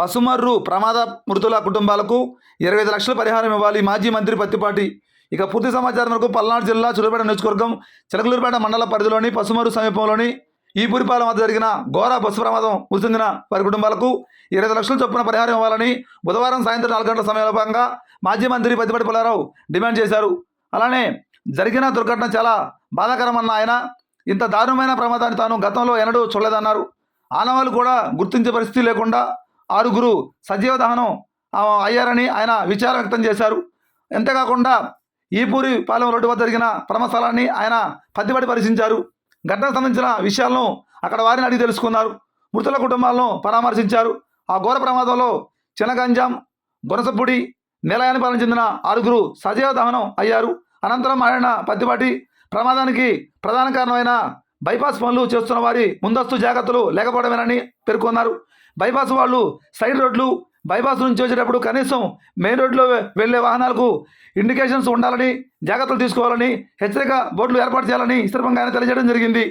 పసుమర్రు ప్రమాద మృతుల కుటుంబాలకు ఇరవై ఐదు లక్షల పరిహారం ఇవ్వాలి. మాజీ మంత్రి పత్తిపాటి. ఇక పూర్తి సమాచారం వరకు పల్నాడు జిల్లా చురుపేట నియోజకవర్గం చిలకలూరుపేట మండల పరిధిలోని పసుమర్రు సమీపంలోని ఈపూరిపాలెం వద్ద జరిగిన ఘోర బస్సు ప్రమాదం మృతి వారి కుటుంబాలకు ఇరవై లక్షల చొప్పున పరిహారం ఇవ్వాలని బుధవారం సాయంత్రం నాలుగు గంటల సమయంలో భాగంగా మాజీ మంత్రి పత్తిపాటి పుల్లారావు డిమాండ్ చేశారు. అలానే జరిగిన దుర్ఘటన చాలా బాధాకరమన్న ఆయన ఇంత దారుణమైన ప్రమాదాన్ని తాను గతంలో ఎన్నడూ చూడలేదన్నారు. ఆనవాళ్ళు కూడా గుర్తించే పరిస్థితి లేకుండా ఆరుగురు సజీవ దహనం అయ్యారని ఆయన విచారం వ్యక్తం చేశారు. అంతేకాకుండా ఈపూరి పాలెం రోడ్డు వద్ద జరిగిన ప్రమస్థలాన్ని ఆయన పత్తిపడి పరిశీలించారు. ఘటనకు సంబంధించిన విషయాలను అక్కడ వారిని అడిగి తెలుసుకున్నారు. మృతుల కుటుంబాలను పరామర్శించారు. ఆ ఘోర ప్రమాదంలో చినగంజాం గునసపూడి పాలన చెందిన ఆరుగురు సజీవ దహనం అయ్యారు. అనంతరం ఆయన పత్తిపాటి ప్రమాదానికి ప్రధాన కారణమైన బైపాస్ పనులు చేస్తున్న వారి ముందస్తు జాగ్రత్తలు లేకపోవడమేనని పేర్కొన్నారు. బైపాస్ వాళ్ళు సైడ్ రోడ్లు బైపాస్ నుంచి వచ్చేటప్పుడు కనీసం మెయిన్ రోడ్లో వెళ్ళే వాహనాలకు ఇండికేషన్స్ ఉండాలని జాగ్రత్తలు తీసుకోవాలని హెచ్చరిక బోర్డులు ఏర్పాటు చేయాలని ఈ సందర్భంగా ఆయన తెలియజేయడం జరిగింది.